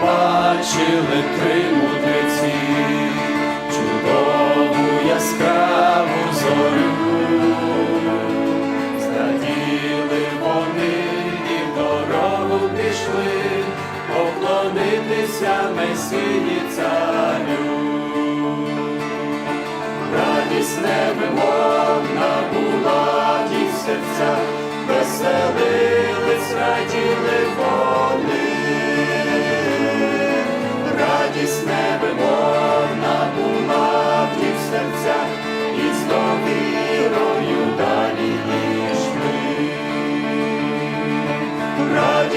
побачили три мудреці, чудову яскраву зорю, зраділи вони і в дорогу пішли, поклонитися Месії царю. Радість невимовна була в їх серцях, веселились, раділи вони.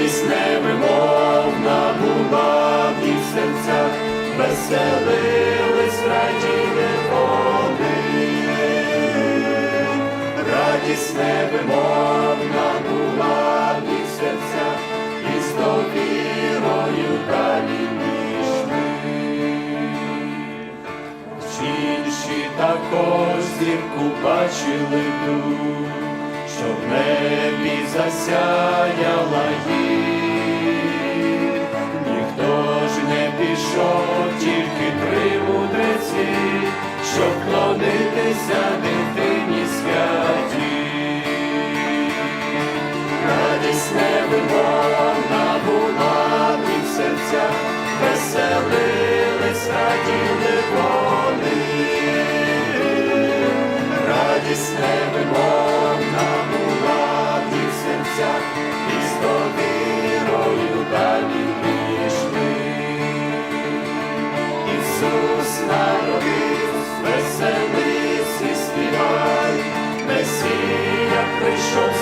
Радість невимовна була в їх серцях, веселились, раділи вони. Радість невимовна була в їх серцях, і з довірою далі йшли. Інші також зірку бачили ту, що в небі засяяла їх. Клонитися дитині святі. Радість була в серцях, прийшов.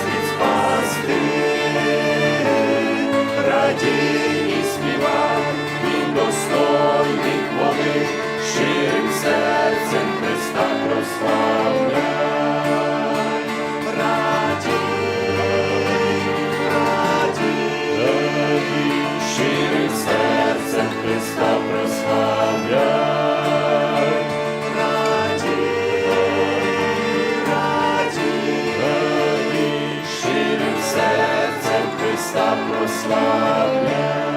прославляй.